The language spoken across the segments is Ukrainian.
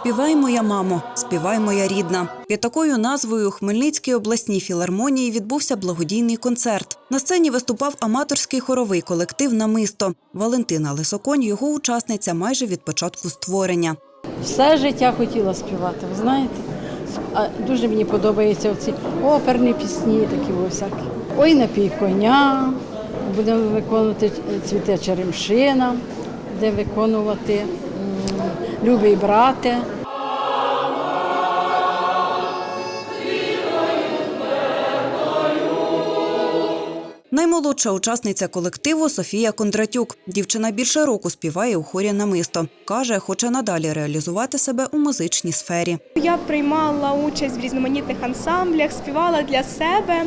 Співай, моя мамо, співай, моя рідна. Під такою назвою у Хмельницькій обласній філармонії відбувся благодійний концерт. На сцені виступав аматорський хоровий колектив Намисто. Валентина Лисоконь, його учасниця майже від початку створення. Все життя хотіла співати, ви знаєте. А дуже мені подобаються оці оперні пісні, такі всякі. Ой, напій коня, будемо виконувати цвіте черемшина, де виконувати м, любий Наймолодша учасниця колективу Софія Кондратюк. Дівчина більше року співає у хорі намисто. Каже, хоче надалі реалізувати себе у музичній сфері. Я приймала участь в різноманітних ансамблях, співала для себе.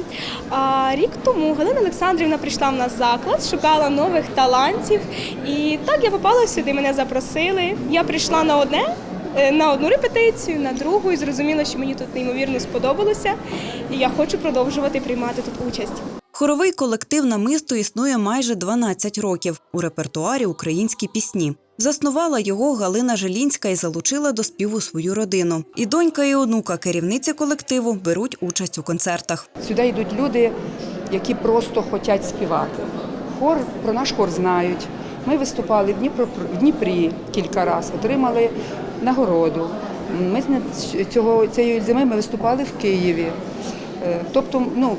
А рік тому Галина Олександрівна прийшла в нас заклад, шукала нових талантів. І так я попала сюди. Мене запросили. Я прийшла на одне. е, На одну репетицію, на другу і зрозуміла, що мені тут неймовірно сподобалося, і я хочу продовжувати приймати тут участь. Хоровий колектив намисто існує майже 12 років. У репертуарі українські пісні. Заснувала його Галина Желінська і залучила до співу свою родину. І донька, і онука керівниці колективу беруть участь у концертах. Сюди йдуть люди, які просто хочуть співати. Хор про наш хор знають. Ми виступали в, Дніпро, в Дніпрі кілька разів, отримали нагороду. Ми цього цієї зими ми виступали в Києві. Е, Тобто, ну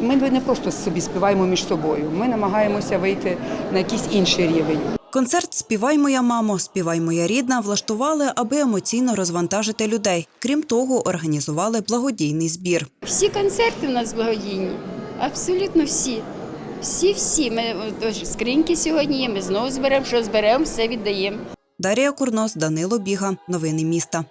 ми не просто собі співаємо між собою. Ми намагаємося вийти на якийсь інший рівень. Концерт Співай моя мамо, співай моя рідна влаштували, аби емоційно розвантажити людей. Крім того, організували благодійний збір. Всі концерти у нас благодійні, абсолютно всі. Всі-всі. Ми тож, скриньки сьогодні є, ми знову зберемо, що зберемо, все віддаємо. Дарія Курнос, Данило Біга. Новини міста.